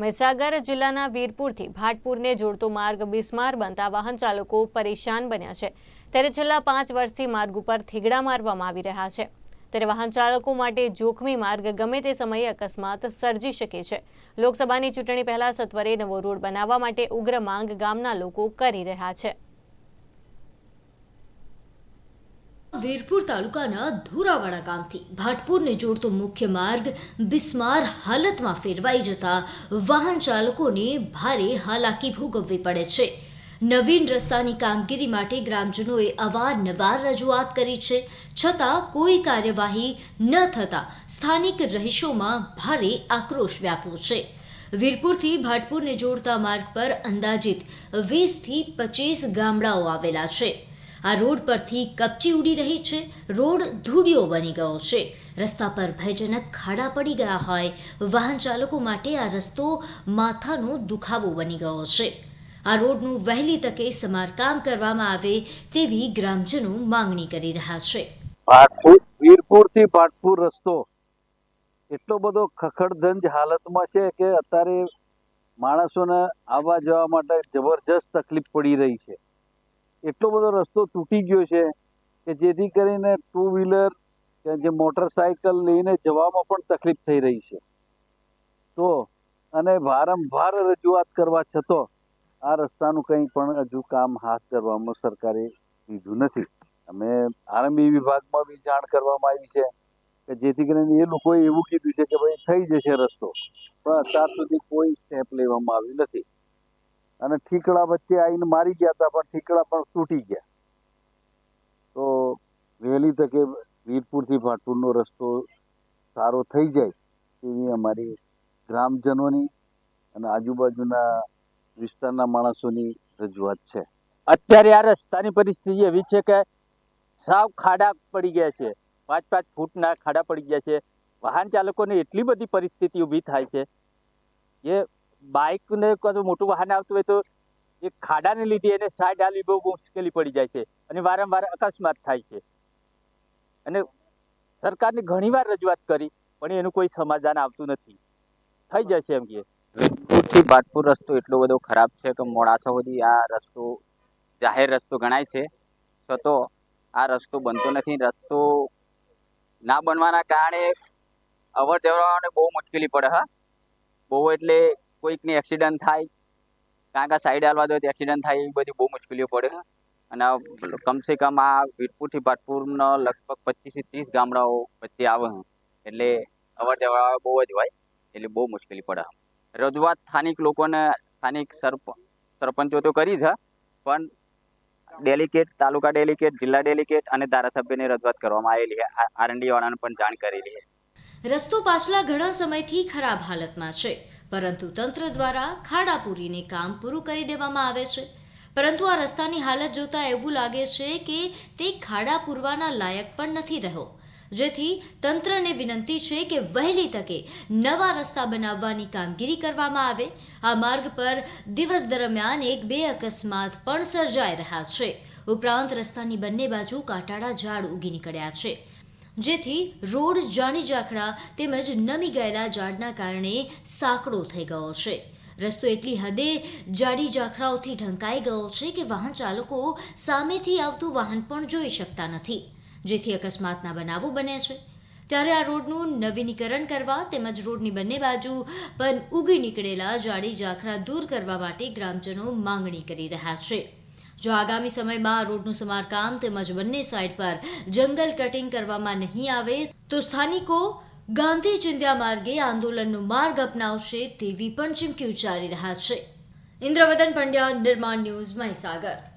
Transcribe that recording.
મહીસાગર જિલ્લાના વીરપુરથી ભાટપુરને જોડતો માર્ગ બિસ્માર બનતા વાહન ચાલકો પરેશાન બન્યા છે. ત્યારે છેલ્લા પાંચ વર્ષથી માર્ગ ઉપર થીગડા મારવામાં આવી રહ્યા છે. ત્યારે વાહન ચાલકો માટે જોખમી માર્ગ ગમે તે સમયે અકસ્માત સર્જી શકે છે. લોકસભાની ચૂંટણી પહેલા સત્વરે નવો રોડ બનાવવા માટે ઉગ્ર માંગ ગામના લોકો કરી રહ્યા છે. વીરપુર તાલુકાના ધુરાવાડા ગામથી ભાટપુરને જોડતો મુખ્ય માર્ગ બિસ્માર હાલતમાં ફેરવાઈ જતા વાહન ચાલકોને ભારે હાલાકી ભોગવવી પડે છે. નવીન રસ્તાની કામગીરી માટે ગ્રામજનોએ અવારનવાર રજૂઆત કરી છે. છતાં કોઈ કાર્યવાહી ન થતાં સ્થાનિક રહીશોમાં ભારે આક્રોશ વ્યાપ્યો છે. વીરપુરથી ભાટપુરને જોડતા માર્ગ પર અંદાજિત વીસથી પચીસ ગામડાઓ આવેલા છે. આ રોડ પરથી કપચી ઉડી રહી છે. રોડ ધૂળિયો બની ગયો છે. રસ્તા પર ભયજનક ખાડા પડી ગયા હોય. વાહન ચાલકો માટે આ રસ્તો માથાનો દુખાવો બની ગયો છે. આ રોડનું વહેલી તકે સમારકામ કરવામાં આવે તેવી ગ્રામજનો માંગણી કરી રહ્યા છે. વીરપુરથી ભાટપુર રસ્તો. એટલો બધો ખખડધંજ હાલતમાં છે કે અત્યારે માણસોને આવવા જવા માટે જબરજસ્ત તકલીફ પડી રહી છે. એટલો બધો રસ્તો તૂટી ગયો છે કે જેથી કરીને ટુ વ્હીલર જે મોટરસાયકલ લઈને જવામાં પણ તકલીફ થઈ રહી છે. તો અને વારંવાર રજૂઆત કરવા છતાં આ રસ્તાનું કંઈ પણ હજુ કામ હાથ ધરવામાં સરકારે લીધું નથી. અમે આરંભી વિભાગમાં બી જાણ કરવામાં આવી છે કે જેથી કરીને એ લોકોએ એવું કીધું છે કે ભાઈ થઈ જશે રસ્તો. પણ અત્યાર સુધી કોઈ સ્ટેપ લેવામાં આવ્યું નથી. અને ઠીકડા વચ્ચે આવીને મારી ગયા હતા પણ ઠીકડા પણ તૂટી ગયા. તો વહેલી તકે વીરપુરથી ભાટપુરનો રસ્તો સારો થઈ જાય તેવી અમારી ગ્રામજનોની અને આજુબાજુના વિસ્તારના માણસોની રજૂઆત છે. અત્યારે આ રસ્તાની પરિસ્થિતિ એવી છે કે સાવ ખાડા પડી ગયા છે. પાંચ પાંચ ફૂટના ખાડા પડી ગયા છે. વાહન ચાલકોને એટલી બધી પરિસ્થિતિ ઊભી થાય છે કે બાઇકને મોટું વાહન આવતું હોય તો એ ખાડાને લીધે એને સાઈડ આવી બહુ મુશ્કેલી પડી જાય છે અને વારંવાર અકસ્માત થાય છે. અને સરકારને ઘણીવાર રજૂઆત કરી, પણ એનું કોઈ સમાધાન આવતું નથી. થઈ જશે એમ કે. વીરપુરથી ભાટપુર રસ્તો એટલો બધો ખરાબ છે કે મોડાસા સુધી આ રસ્તો, જાહેર રસ્તો ગણાય છે. છતો આ રસ્તો બનતો નથી. રસ્તો ના બનવાના કારણે અવર જવરને બહુ મુશ્કેલી પડે, હા. બહુ એટલે કોઈકને એક્સિડન્ટ થાય, કારણ કે સાઈડ હાલવા દો એક્સિડન્ટ થાય એ બધી બહુ મુશ્કેલીઓ પડે અને કમસે કમ આ વીરપુરથી ભાટપુરના લગભગ પચીસથી ત્રીસ ગામડાઓ વચ્ચે આવે એટલે અવર જવર બહુ જ હોય, એટલે બહુ મુશ્કેલી પડે રજૂઆત સ્થાનિક લોકોને, સ્થાનિક સરપ, સરપંચો તો કરી છે, પણ ડેલિકેટ તાલુકા ડેલિકેટ જિલ્લા ડેલિકેટ અને ધારાસભ્યની રજૂઆત કરવામાં આવેલી છે. આરએનડી વાળાને પણ જાણ કરેલી છે. રસ્તો પાછલા ઘણા સમયથી ખરાબ હાલતમાં છે. પરંતુ તંત્ર દ્વારા ખાડા પૂરીને કામ પૂરું કરી દેવામાં આવે છે. પરંતુ આ રસ્તાની હાલત જોતા એવું લાગે છે કે તે ખાડા પૂરવાના લાયક પણ નથી રહ્યો. જેથી તંત્રને વિનંતી છે કે વહેલી તકે નવા રસ્તા બનાવવાની કામગીરી કરવામાં આવે. આ માર્ગ પર દિવસ દરમિયાન એક બે અકસ્માત પણ સર્જાઈ રહ્યા છે. ઉપરાંત રસ્તાની બંને બાજુ કાંટાળા ઝાડ ઉગી નીકળ્યા છે. જેથી રોડ જાણી જાખડા તેમજ નમી ગયેલા ઝાડના કારણે સાંકડો થઈ ગયો છે. રસ્તો એટલી હદે જાડી જાખરાઓથી ઢંકાઈ ગયો છે કે વાહન ચાલકો સામેથી આવતું વાહન પણ જોઈ શકતા નથી, જેથી અકસ્માતના બનાવો બને છે. ત્યારે આ રોડનું નવીનીકરણ કરવા તેમજ રોડની બંને બાજુ પર ઉગી નીકળેલા જાડી જાખરા દૂર કરવા માટે ગ્રામજનો માંગણી કરી રહ્યા છે. જો આગામી સમયમાં આ રોડનું સમારકામ તેમજ બંને સાઇડ પર જંગલ કટિંગ કરવામાં નહીં આવે, તો સ્થાનિકો ગાંધી ચિંધ્યા માર્ગે આંદોલનનો માર્ગ અપનાવશે તેવી પણ ચીમકી ઉચ્ચારી રહ્યા છે. ઇન્દ્રવદન પંડ્યા, નિર્માણ ન્યૂઝ મહીસાગર.